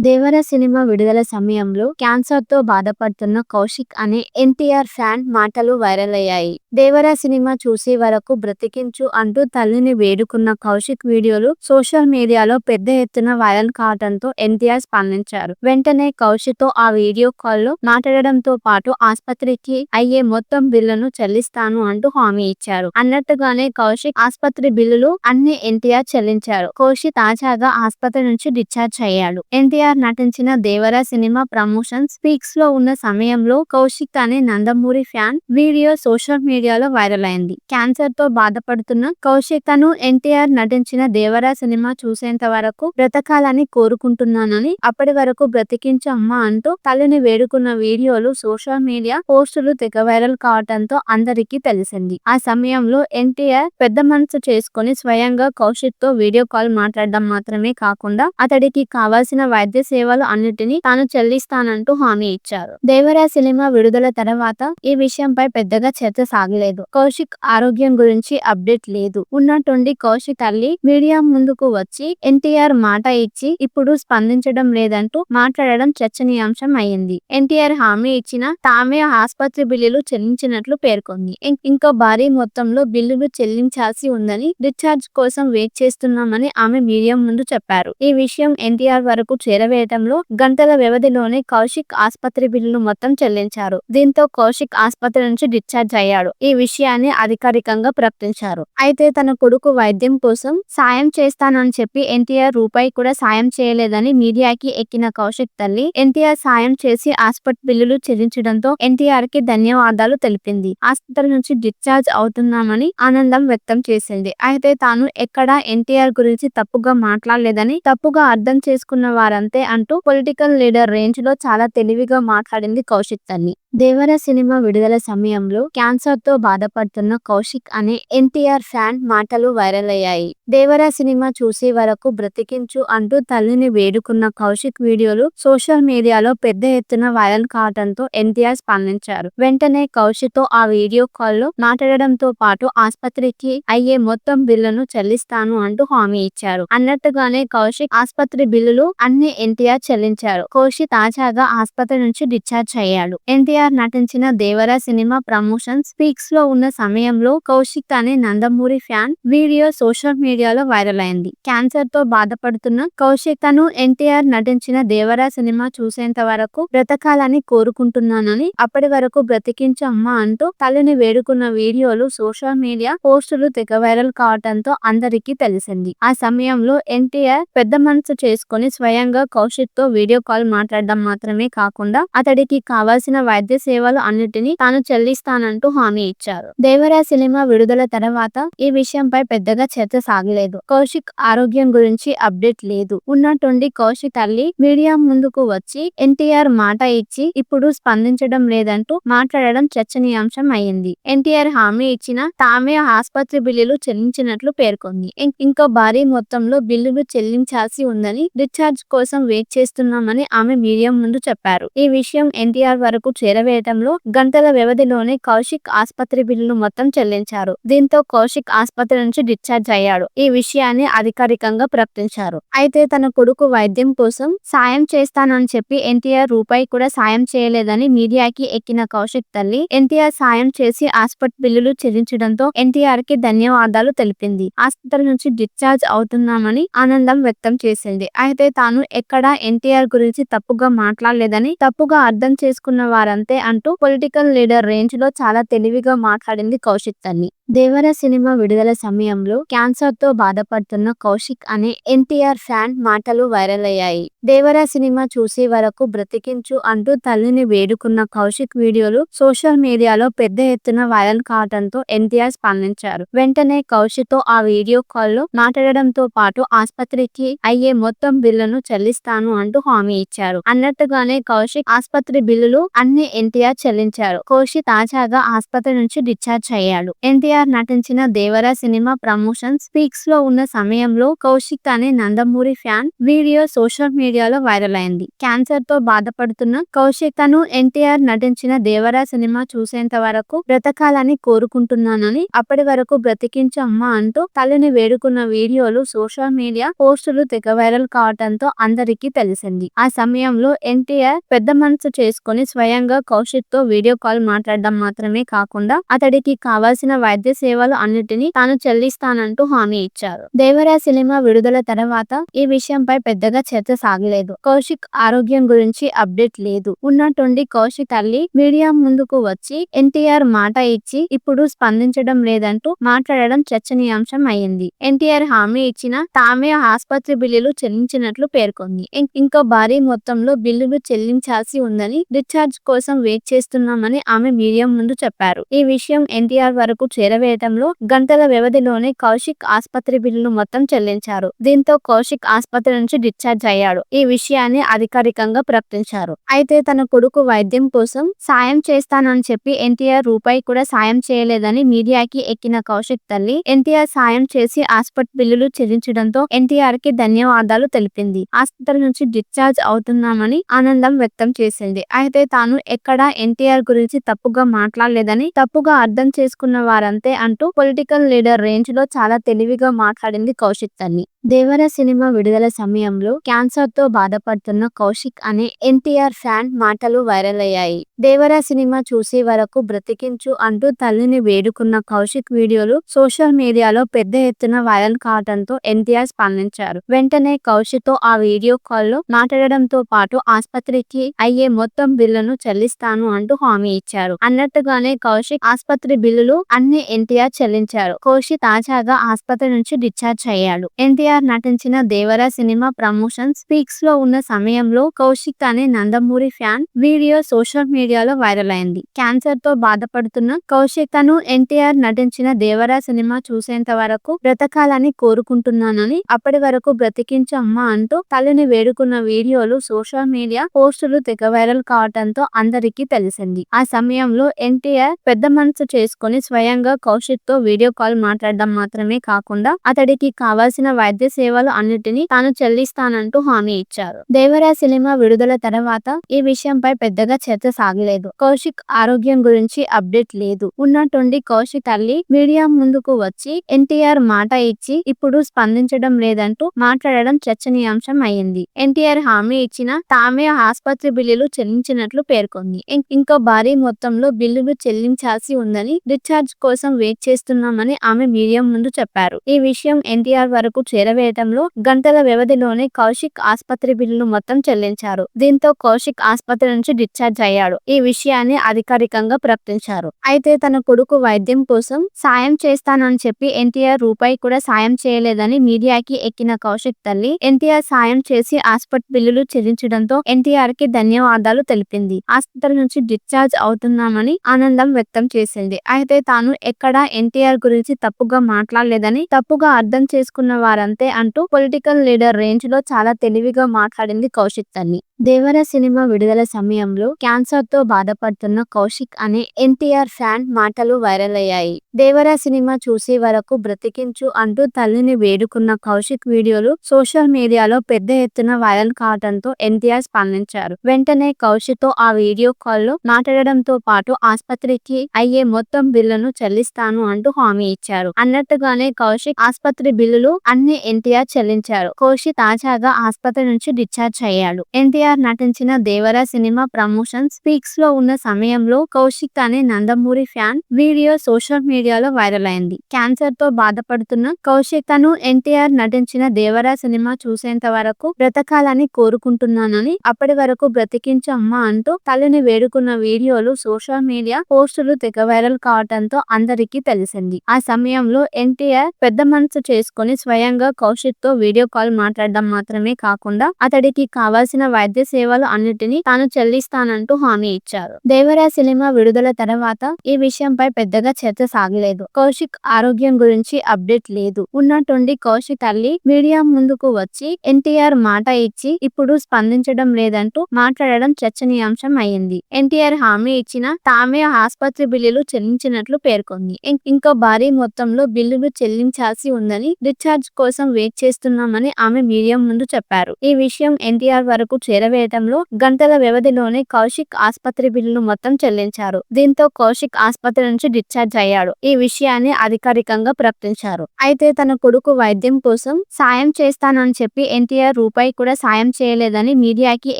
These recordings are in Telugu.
దేవర సినిమా విడుదల సమయంలో క్యాన్సర్తో బాధపడుతున్న కౌశిక్ అనే ఎన్టీఆర్ ఫ్యాన్ మాటలు వైరల్ అయ్యాయి దేవర సినిమా చూసే వరకు బ్రతికించు అంటూ తల్లిని వేడుకున్న కౌశిక్ వీడియోలు సోషల్ మీడియాలో పెద్ద ఎత్తున వైరల్ కావడంతో ఎన్టీఆర్ స్పందించారు. వెంటనే కౌశిక్తో ఆ వీడియో కాల్లో మాట్లాడడంతో పాటు ఆసుపత్రికి అయ్యే మొత్తం బిల్లును చెల్లిస్తాను అంటూ హామీ ఇచ్చారు. అన్నట్టుగానే కౌశిక్ ఆసుపత్రి బిల్లులు అన్ని ఎన్టీఆర్ చెల్లించారు. కౌశిక్ తాజాగా ఆసుపత్రి నుంచి డిశ్చార్జ్ అయ్యాడు. ఎన్టీఆర్ నటించిన దేవర సినిమా ప్రమోషన్ స్పీక్స్లో ఉన్న సమయంలో కౌశిక్ అనే నందమూరి ఫ్యాన్ వీడియో సోషల్ మీడియాలో వైరల్ అయింది. క్యాన్సర్తో బాధపడుతున్న కౌశిక్ తను ఎన్టీఆర్ నటించిన దేవర సినిమా చూసేంత వరకు బ్రతకాలని కోరుకుంటున్నానని అప్పటి వరకు బ్రతికించు అంటూ తల్లిని వేడుకున్న వీడియోలు సోషల్ మీడియా పోస్టులు తెగ వైరల్ కావడంతో అందరికీ తెలిసింది. ఆ సమయంలో ఎన్టీఆర్ పెద్ద మనసు చేసుకుని స్వయంగా కౌశిక్తో వీడియో కాల్ మాట్లాడడం మాత్రమే కాకుండా అతడికి కావాల్సిన వైద్య సేవలు అన్నిటినీ తాను చెల్లిస్తానంటూ హామీ ఇచ్చారు. దేవరా సినిమా విడుదల తర్వాత ఈ విషయంపై పెద్దగా చర్చ సాగలేదు. కౌశిక్ ఆరోగ్యం గురించి అప్డేట్ లేదు. ఉన్నట్టుండి కౌశిక్ తల్లి మీడియా ముందుకు వచ్చి ఎన్టీఆర్ మాట ఇచ్చి ఇప్పుడు స్పందించడం లేదంటూ మాట్లాడడం చర్చనీయాంశం అయింది ఎన్టీఆర్ హామీ ఇచ్చిన తామే ఆసుపత్రి బిల్లులు చెల్లించినట్లు పేర్కొంది. ఇంకా ఇంకో భారీ మొత్తంలో బిల్లులు చెల్లించాల్సి ఉందని డిశ్చార్జ్ కోసం వెయిట్ చేస్తున్నామని ఆమె మీడియా ముందు చెప్పారు. ఈ విషయం ఎన్టీఆర్ వరకు చేర చేరవేయటంలో గంటల వ్యవధిలోనే కౌశిక్ ఆసుపత్రి బిల్లులు మొత్తం చెల్లించారు. దీంతో కౌశిక్ ఆసుపత్రి నుంచి డిశ్చార్జ్ అయ్యాడు. ఈ విషయాన్ని అధికారికంగా ప్రకటించారు. అయితే తన కొడుకు వైద్యం కోసం సాయం చేస్తానని చెప్పి ఎన్టీఆర్ రూపాయి కూడా సాయం చేయలేదని మీడియాకి ఎక్కిన కౌశిక్ తల్లి ఎన్టీఆర్ సాయం చేసి ఆసుపత్రి బిల్లులు చెల్లించడంతో ఎన్టీఆర్కి ధన్యవాదాలు తెలిపింది. ఆసుపత్రి నుంచి డిశ్చార్జ్ అవుతున్నామని ఆనందం వ్యక్తం చేసింది. అయితే తాను ఎక్కడా ఎన్టీఆర్ గురించి తప్పుగా మాట్లాడలేదని తప్పుగా అర్థం చేసుకున్న వారంతే అంటూ పొలిటికల్ లీడర్ రేంజ్లో చాలా తెలివిగా మాట్లాడింది కౌశిక్ తల్లి. దేవర సినిమా విడుదల సమయంలో క్యాన్సర్తో బాధపడుతున్న కౌశిక్ అనే ఎన్టీఆర్ ఫ్యాన్ మాటలు వైరల్ అయ్యాయి దేవర సినిమా చూసే వరకు బ్రతికించు అంటూ తల్లిని వేడుకున్న కౌశిక్ వీడియోలు సోషల్ మీడియాలో పెద్ద ఎత్తున వైరల్ కావడంతో ఎన్టీఆర్ స్పందించారు. వెంటనే కౌశిక్తో ఆ వీడియో కాల్లో మాట్లాడడంతో పాటు ఆసుపత్రికి అయ్యే మొత్తం బిల్లును చెల్లిస్తాను అంటూ హామీ ఇచ్చారు. అన్నట్టుగానే కౌశిక్ ఆసుపత్రి బిల్లులు అన్ని ఎన్టీఆర్ చెల్లించారు. కౌశిక్ తాజాగా ఆసుపత్రి నుంచి డిశ్చార్జ్ అయ్యాడు. ఎన్టీఆర్ నటించిన దేవర సినిమా ప్రమోషన్ స్పీక్స్లో ఉన్న సమయంలో కౌశిక్ అనే నందమూరి ఫ్యాన్ వీడియో సోషల్ మీడియాలో వైరల్ అయింది. క్యాన్సర్తో బాధపడుతున్న కౌశిక్ తను ఎన్టీఆర్ నటించిన దేవర సినిమా చూసేంత వరకు బ్రతకాలని కోరుకుంటున్నానని అప్పటి వరకు బ్రతికించు అమ్మా అంటూ తల్లిని వేడుకున్న వీడియోలు సోషల్ మీడియా పోస్టులు తెగ వైరల్ కావడంతో అందరికీ తెలిసింది. ఆ సమయంలో ఎన్టీఆర్ పెద్ద మనసు చేసుకుని స్వయంగా కౌశిక్తో వీడియో కాల్ మాట్లాడడం మాత్రమే కాకుండా అతడికి కావాల్సిన వైద్య సేవలు అన్నిటినీ తాను చెల్లిస్తానంటూ హామీ ఇచ్చారు. దేవరా సినిమా విడుదల తర్వాత ఈ విషయంపై పెద్దగా చర్చ సాగలేదు. కౌశిక్ ఆరోగ్యం గురించి అప్డేట్ లేదు. ఉన్నట్టుండి కౌశిక్ తల్లి మీడియా ముందుకు వచ్చి ఎన్టీఆర్ మాట ఇచ్చి ఇప్పుడు స్పందించడం లేదంటూ మాట్లాడడం చర్చనీయాంశం అయింది ఎన్టీఆర్ హామీ ఇచ్చిన తామే ఆసుపత్రి బిల్లులు చెల్లించినట్లు పేర్కొంది. ఇంకో భారీ మొత్తంలో బిల్లులు చెల్లించాల్సి ఉందని డిశ్చార్జ్ కోసం వెయిట్ చేస్తున్నామని ఆమె మీడియా ముందు చెప్పారు. ఈ విషయం ఎన్టీఆర్ వరకు చేర చేరవేయటంలో గంటల వ్యవధిలోనే కౌశిక్ ఆసుపత్రి బిల్లులు మొత్తం చెల్లించారు. దీంతో కౌశిక్ ఆసుపత్రి నుంచి డిశ్చార్జ్ అయ్యాడు. ఈ విషయాన్ని అధికారికంగా ప్రకటించారు. అయితే తన కొడుకు వైద్యం కోసం సాయం చేస్తానని చెప్పి ఎన్టీఆర్ రూపాయి కూడా సాయం చేయలేదని మీడియాకి ఎక్కిన కౌశిక్ తల్లి ఎన్టీఆర్ సాయం చేసి ఆసుపత్రి బిల్లులు చెల్లించడంతో ఎన్టీఆర్కి ధన్యవాదాలు తెలిపింది. ఆసుపత్రి నుంచి డిశ్చార్జ్ అవుతున్నామని ఆనందం వ్యక్తం చేసింది. అయితే తాను ఎక్కడా ఎన్టీఆర్ గురించి తప్పుగా మాట్లాడలేదని తప్పుగా అర్థం చేసుకున్న వారంతా అంటూ పొలిటికల్ లీడర్ రేంజ్లో చాలా తెలివిగా మాట్లాడింది కౌశిక్ తల్లి. దేవర సినిమా విడుదల సమయంలో క్యాన్సర్తో బాధపడుతున్న కౌశిక్ అనే ఎన్టీఆర్ ఫ్యాన్ మాటలు వైరల్ అయ్యాయి. దేవర సినిమా చూసే వరకు బ్రతికించు అంటూ తల్లిని వేడుకున్న కౌశిక్ వీడియోలు సోషల్ మీడియాలో పెద్ద ఎత్తున వైరల్ కావడంతో ఎన్టీఆర్ స్పందించారు. వెంటనే కౌశిక్తో ఆ వీడియో కాల్లో మాట్లాడడంతో పాటు ఆసుపత్రికి అయ్యే మొత్తం బిల్లును చెల్లిస్తాను అంటూ హామీ ఇచ్చారు. అన్నట్టుగానే కౌశిక్ ఆసుపత్రి బిల్లులు అన్ని ఎన్టీఆర్ చెల్లించారు. కౌశిక్ తాజాగా ఆసుపత్రి నుంచి డిశ్చార్జ్ అయ్యాడు. ఎన్టీఆర్ నటించిన దేవరా సినిమా ప్రమోషన్ స్పీక్స్లో ఉన్న సమయంలో కౌశిక్ అనే నందమూరి ఫ్యాన్ వీడియో సోషల్ మీడియాలో వైరల్ అయింది. క్యాన్సర్తో బాధపడుతున్న కౌశిక్ తను ఎన్టీఆర్ నటించిన దేవరా సినిమా చూసేంత వరకు బ్రతకాలని కోరుకుంటున్నానని అప్పటి వరకు బ్రతికించు అంటూ తల్లిని వేడుకున్న వీడియోలు సోషల్ మీడియా పోస్టులు తెగ వైరల్ కావడంతో అందరికీ తెలిసింది. ఆ సమయంలో ఎన్టీఆర్ పెద్ద మనసు చేసుకుని స్వయంగా కౌశిక్తో వీడియో కాల్ మాట్లాడడం మాత్రమే కాకుండా అతడికి కావాల్సిన వైద్య సేవలు అన్నిటినీ తాను చెల్లిస్తానంటూ హామీ ఇచ్చారు. దేవరా సినిమా విడుదల తర్వాత ఈ విషయంపై పెద్దగా చర్చ సాగలేదు. కౌశిక్ ఆరోగ్యం గురించి అప్డేట్ లేదు. ఉన్నట్టుండి కౌశిక్ తల్లి మీడియా ముందుకు వచ్చి ఎన్టీఆర్ మాట ఇచ్చి ఇప్పుడు స్పందించడం లేదంటూ మాట్లాడడం చర్చనీయాంశం అయింది. ఎన్టీఆర్ హామీ ఇచ్చిన తామే ఆసుపత్రి బిల్లులు చెల్లించినట్లు పేర్కొంది. ఇంకా ఇంకో భారీ మొత్తంలో బిల్లులు చెల్లించాల్సి ఉందని డిశ్చార్జ్ కోసం వెయిట్ చేస్తున్నామని ఆమె మీడియా ముందు చెప్పారు. ఈ విషయం ఎన్టీఆర్ వరకు చేరవేయడంలో గంటల వ్యవధిలోనే కౌశిక్ ఆసుపత్రి బిల్లులు మొత్తం చెల్లించారు. దీంతో కౌశిక్ ఆసుపత్రి నుంచి డిశ్చార్జ్ అయ్యాడు. ఈ విషయాన్ని అధికారికంగా ప్రకటించారు. అయితే తన కొడుకు వైద్యం కోసం సాయం చేస్తానని చెప్పి ఎన్టీఆర్ రూపాయి కూడా సాయం చేయలేదని మీడియాకి ఎక్కిన కౌశిక్ తల్లి ఎన్టీఆర్ సాయం చేసి ఆసుపత్రి బిల్లులు చెల్లించడంతో ఎన్టీఆర్కి ధన్యవాదాలు తెలిపింది. ఆసుపత్రి నుంచి డిశ్చార్జ్ అవుతున్నామని ఆనందం వ్యక్తం చేసింది. అయితే తాను ఎక్కడా ఎన్టీఆర్ గురించి తప్పుగా మాట్లాడలేదని తప్పుగా అర్థం చేసుకున్న వారంతే అంటూ పొలిటికల్ లీడర్ రేంజ్లో చాలా తెలివిగా మాట్లాడింది కౌశిక్ తల్లి. దేవర సినిమా విడుదల సమయంలో క్యాన్సర్తో బాధపడుతున్న కౌశిక్ అనే ఎన్టీఆర్ ఫ్యాన్ మాటలు వైరల్ అయ్యాయి దేవర సినిమా చూసే వరకు బ్రతికించు అంటూ తల్లిని వేడుకున్న కౌశిక్ వీడియోలు సోషల్ మీడియాలో పెద్ద ఎత్తున వైరల్ కావడంతో ఎన్టీఆర్ స్పందించారు. వెంటనే కౌశిక్తో ఆ వీడియో కాల్లో మాట్లాడడంతో పాటు ఆసుపత్రికి అయ్యే మొత్తం బిల్లును చెల్లిస్తాను అంటూ హామీ ఇచ్చారు. అన్నట్టుగానే కౌశిక్ ఆసుపత్రి బిల్లులు అన్ని ఎన్టీఆర్ చెల్లించారు. కౌశిక్ తాజాగా ఆసుపత్రి నుంచి డిశ్చార్జ్ అయ్యాడు. ఎన్టీఆర్ నటించిన దేవరా సినిమా ప్రమోషన్ స్పీక్స్లో ఉన్న సమయంలో కౌశిక్ అనే నందమూరి ఫ్యాన్ వీడియో సోషల్ మీడియాలో వైరల్ అయింది. క్యాన్సర్తో బాధపడుతున్న కౌశిక్ తను ఎన్టీఆర్ నటించిన దేవరా సినిమా చూసేంత వరకు బ్రతకాలని కోరుకుంటున్నానని అప్పటి వరకు బ్రతికించు అమ్మా అంటూ తల్లిని వేడుకున్న వీడియోలు సోషల్ మీడియా పోస్టులు తెగ వైరల్ కావడంతో అందరికీ తెలిసింది. ఆ సమయంలో ఎన్టీఆర్ పెద్ద మనసు చేసుకుని స్వయంగా కౌశిక్తో వీడియో కాల్ మాట్లాడడం మాత్రమే కాకుండా అతడికి కావాల్సిన వైద్య సేవలు అన్నిటినీ తాను చెల్లిస్తానంటూ హామీ ఇచ్చారు. దేవరా సినిమా విడుదల తర్వాత ఈ విషయంపై పెద్దగా చర్చ సాగలేదు. కౌశిక్ ఆరోగ్యం గురించి అప్డేట్ లేదు. ఉన్నట్టుండి కౌశిక్ తల్లి మీడియా ముందుకు వచ్చి ఎన్టీఆర్ మాట ఇచ్చి ఇప్పుడు స్పందించడం లేదంటూ మాట్లాడడం చర్చనీయాంశం అయింది. ఎన్టీఆర్ హామీ ఇచ్చిన తామే ఆసుపత్రి బిల్లులు చెల్లించినట్లు పేర్కొంది. ఇంకో భారీ మొత్తంలో బిల్లులు చెల్లించాల్సి ఉందని డిశ్చార్జ్ కోసం వెయిట్ చేస్తున్నామని ఆమె మీడియా ముందు చెప్పారు. ఈ విషయం ఎన్టీఆర్ వరకు చేర చేరవేయటంలో గంటల వ్యవధిలోనే కౌశిక్ ఆసుపత్రి బిల్లులు మొత్తం చెల్లించారు. దీంతో కౌశిక్ ఆసుపత్రి నుంచి డిశ్చార్జ్ అయ్యాడు. ఈ విషయాన్ని అధికారికంగా ప్రకటించారు. అయితే తన కొడుకు వైద్యం కోసం సాయం చేస్తానని చెప్పి ఎన్టీఆర్ రూపాయి కూడా సాయం చేయలేదని మీడియాకి ఎక్కిన కౌశిక్ తల్లి ఎన్టీఆర్ సాయం చేసి ఆసుపత్రి బిల్లులు చెల్లించడంతో ఎన్టీఆర్కి ధన్యవాదాలు తెలిపింది. ఆసుపత్రి నుంచి డిశ్చార్జ్ అవుతున్నామని ఆనందం వ్యక్తం చేసింది. అయితే తాను ఎక్కడా ఎన్టీఆర్ గురించి తప్పుగా మాట్లాడలేదని తప్పుగా అర్థం చేసుకున్న వారంతా అంటూ పొలిటికల్ లీడర్ రేంజ్లో చాలా తెలివిగా మాట్లాడింది కౌశిక్ తల్లి. దేవర సినిమా విడుదల సమయంలో క్యాన్సర్తో బాధపడుతున్న కౌశిక్ అనే ఎన్టీఆర్ ఫ్యాన్ మాటలు వైరల్ అయ్యాయి దేవర సినిమా చూసే వరకు బ్రతికించు అంటూ తల్లిని వేడుకున్న కౌశిక్ వీడియోలు సోషల్ మీడియాలో పెద్ద ఎత్తున వైరల్ కావడంతో ఎన్టీఆర్ స్పందించారు. వెంటనే కౌశిక్తో ఆ వీడియో కాల్లో మాట్లాడడంతో పాటు ఆసుపత్రికి అయ్యే మొత్తం బిల్లును చెల్లిస్తాను అంటూ హామీ ఇచ్చారు. అన్నట్టుగానే కౌశిక్ ఆసుపత్రి బిల్లులు అన్ని ఎన్టీఆర్ చెల్లించారు. కౌశిక్ తాజాగా ఆసుపత్రి నుంచి డిశ్చార్జ్ అయ్యాడు. ఎన్టీఆర్ నటించిన దేవరా సినిమా ప్రమోషన్ స్పీక్స్లో ఉన్న సమయంలో కౌశిక్ అనే నందమూరి ఫ్యాన్ వీడియో సోషల్ మీడియాలో వైరల్ అయింది. క్యాన్సర్తో బాధపడుతున్న కౌశిక్ తను ఎన్టీఆర్ నటించిన దేవరా సినిమా చూసేంత వరకు బ్రతకాలని కోరుకుంటున్నానని అప్పటి వరకు బ్రతికించు అమ్మా అంటూ తల్లిని వేడుకున్న వీడియోలు సోషల్ మీడియా పోస్టులు తెగ వైరల్ కావడంతో అందరికీ తెలిసింది. ఆ సమయంలో ఎన్టీఆర్ పెద్ద మనసు చేసుకుని స్వయంగా కౌశిక్తో వీడియో కాల్ మాట్లాడడం మాత్రమే కాకుండా అతడికి కావాల్సిన వైద్య వైద్య సేవలు అన్నిటినీ తాను చెల్లిస్తానంటూ హామీ ఇచ్చారు. దేవరా సినిమా విడుదల తర్వాత ఈ విషయంపై పెద్దగా చర్చ సాగలేదు. కౌశిక్ ఆరోగ్యం గురించి అప్డేట్ లేదు. ఉన్నట్టుండి కౌశిక్ తల్లి మీడియా ముందుకు వచ్చి ఎన్టీఆర్ మాట ఇచ్చి ఇప్పుడు స్పందించడం లేదంటూ మాట్లాడడం చర్చనీయాంశం అయింది. ఎన్టీఆర్ హామీ ఇచ్చిన తామే ఆసుపత్రి బిల్లులు చెల్లించినట్లు పేర్కొంది. ఇంకా ఇంకో భారీ మొత్తంలో బిల్లులు చెల్లించాల్సి ఉందని డిశ్చార్జ్ కోసం వెయిట్ చేస్తున్నామని ఆమె మీడియా ముందు చెప్పారు. ఈ విషయం ఎన్టీఆర్ వరకు చేర చేరవేయటంలో గంటల వ్యవధిలోనే కౌశిక్ ఆసుపత్రి బిల్లులు మొత్తం చెల్లించారు. దీంతో కౌశిక్ ఆసుపత్రి నుంచి డిశ్చార్జ్ అయ్యాడు. ఈ విషయాన్ని అధికారికంగా ప్రకటించారు. అయితే తన కొడుకు వైద్యం కోసం సాయం చేస్తానని చెప్పి ఎన్టీఆర్ రూపాయి కూడా సాయం చేయలేదని మీడియాకి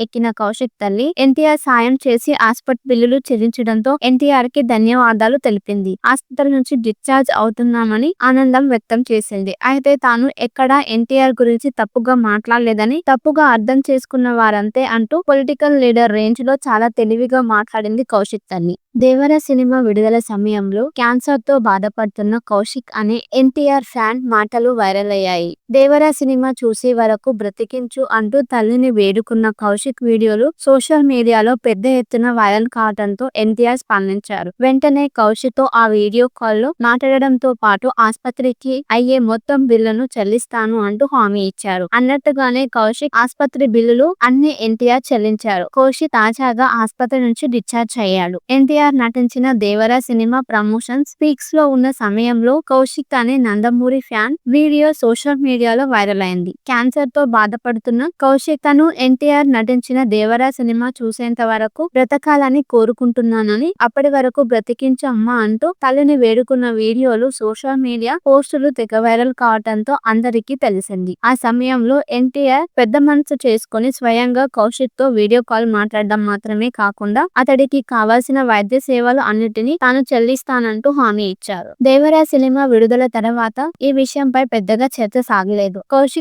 ఎక్కిన కౌశిక్ తల్లి ఎన్టీఆర్ సాయం చేసి హాస్పిటల్ బిల్లులు చెల్లించడంతో ఎన్టీఆర్కి ధన్యవాదాలు తెలిపింది. ఆసుపత్రి నుంచి డిశ్చార్జ్ అవుతున్నామని ఆనందం వ్యక్తం చేసింది. అయితే తాను ఎక్కడా ఎన్టీఆర్ గురించి తప్పుగా మాట్లాడలేదని తప్పుగా అర్థం చేసుకున్న వారంతా అంటూ పొలిటికల్ లీడర్ రేంజ్లో చాలా తెలివిగా మాట్లాడింది కౌశిక్ తల్లి. దేవర సినిమా విడుదల సమయంలో క్యాన్సర్తో బాధపడుతున్న కౌశిక్ అనే ఎన్టీఆర్ ఫ్యాన్ మాటలు వైరల్ అయ్యాయి దేవర సినిమా చూసే వరకు బ్రతికించు అంటూ తల్లిని వేడుకున్న కౌశిక్ వీడియోలు సోషల్ మీడియాలో పెద్ద ఎత్తున వైరల్ కావడంతో ఎన్టీఆర్ స్పందించారు. వెంటనే కౌశిక్తో ఆ వీడియో కాల్లో మాట్లాడడంతో పాటు ఆసుపత్రికి అయ్యే మొత్తం బిల్లును చెల్లిస్తాను అంటూ హామీ ఇచ్చారు. అన్నట్టుగానే కౌశిక్ ఆసుపత్రి బిల్లులు అన్ని ఎన్టీఆర్ చెల్లించారు. కౌశిక్ తాజాగా ఆసుపత్రి నుంచి డిశ్చార్జ్ అయ్యాడు. ఎన్టీఆర్ నటించిన దేవర సినిమా ప్రమోషన్ స్పీక్స్లో ఉన్న సమయంలో కౌశిక్ అనే నందమూరి ఫ్యాన్ వీడియో సోషల్ మీడియాలో వైరల్ అయింది. క్యాన్సర్తో బాధపడుతున్న కౌశిక్ తను ఎన్టీఆర్ నటించిన దేవర సినిమా చూసేంత వరకు బ్రతకాలని కోరుకుంటున్నానని అప్పటి వరకు బ్రతికించు అమ్మా అంటూ తల్లిని వేడుకున్న వీడియోలు సోషల్ మీడియా పోస్టులు తెగ వైరల్ కావడంతో అందరికీ తెలిసింది. ఆ సమయంలో ఎన్టీఆర్ పెద్ద మనసు చేసుకుని స్వయంగా కౌశిక్తో వీడియో కాల్ మాట్లాడడం మాత్రమే కాకుండా అతడికి కావాల్సిన వైద్య సేవలు అన్నిటినీ తాను చెల్లిస్తానంటూ హామీ ఇచ్చారు. దేవరా సినిమా విడుదల తర్వాత ఈ విషయంపై పెద్దగా చర్చ సాగలేదు. కౌశిక్